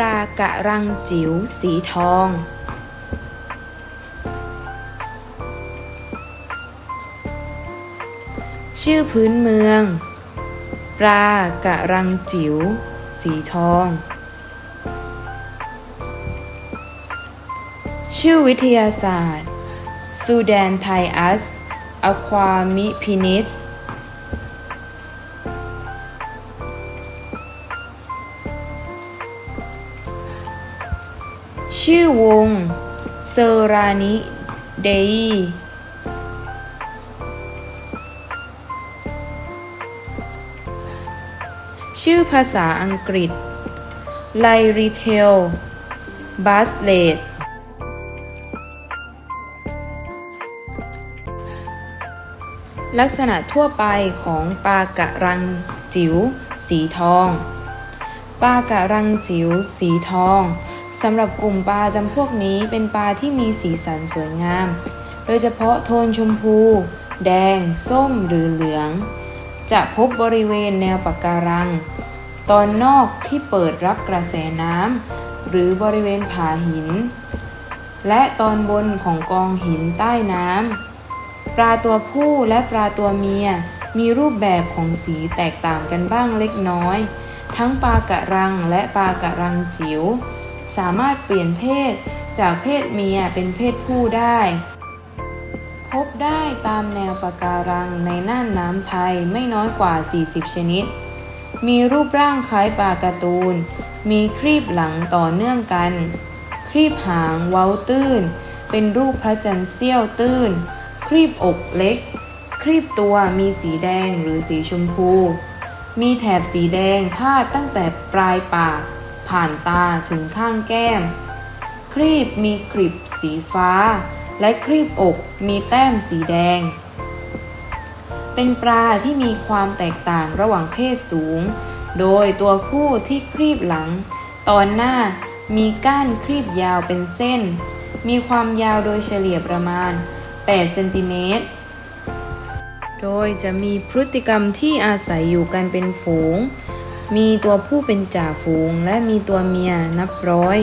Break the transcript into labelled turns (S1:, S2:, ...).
S1: ปลากระรังจิ๋วสีทอง ชื่อพื้นเมือง ปลากระรังจิ๋วสีทอง ชื่อวิทยาศาสตร์ซูแดน ชื่อวงเซรานิเดอีชื่อภาษาอังกฤษไลริเทลบัสเลดลักษณะทั่วไปของปลากระรังจิ๋วสีทอง ปลากระรังจิ๋วสีทอง สำหรับกลุ่มปลาจำพวกนี้เป็นปลาที่มีสีสันสวยงาม โดยเฉพาะโทนชมพู แดง ส้มหรือเหลือง จะพบบริเวณแนวปะการัง ตอนนอกที่เปิดรับกระแสน้ำหรือบริเวณผาหิน และตอนบนของกองหินใต้น้ำปลาตัวผู้และปลาตัวเมียมีรูปแบบของสีแตกต่างกันบ้างเล็กน้อย ทั้งปลากระรังและปลากระรังจิ๋ว สามารถเปลี่ยนเพศจากเพศเมียเป็นเพศผู้ได้ พบได้ตามแนวปะการังในน่านน้ำไทยไม่น้อยกว่า 40 ชนิด มีรูปร่างคล้ายปลาการ์ตูน มีครีบหลังต่อเนื่องกัน ครีบหางเว้าตื้น เป็นรูปพระจันทร์เสี้ยวตื้น ครีบอกเล็ก ครีบตัวมีสีแดงหรือสีชมพู มีแถบสีแดงพาดตั้งแต่ปลายปาก ผ่านตาถึงข้างแก้ม ครีบมีกริบสีฟ้า และครีบอกมีแต้มสีแดง เป็นปลาที่มีความแตกต่างระหว่างเพศสูง โดยตัวผู้ที่ครีบหลัง ตอนหน้ามีก้านครีบยาวเป็นเส้น มีความยาวโดยเฉลี่ยประมาณ 8 เซนติเมตร โดยจะมีพฤติกรรมที่อาศัยอยู่กันเป็นฝูง มีตัวผู้เป็นจ่าฝูงและมีตัวเมียนับร้อย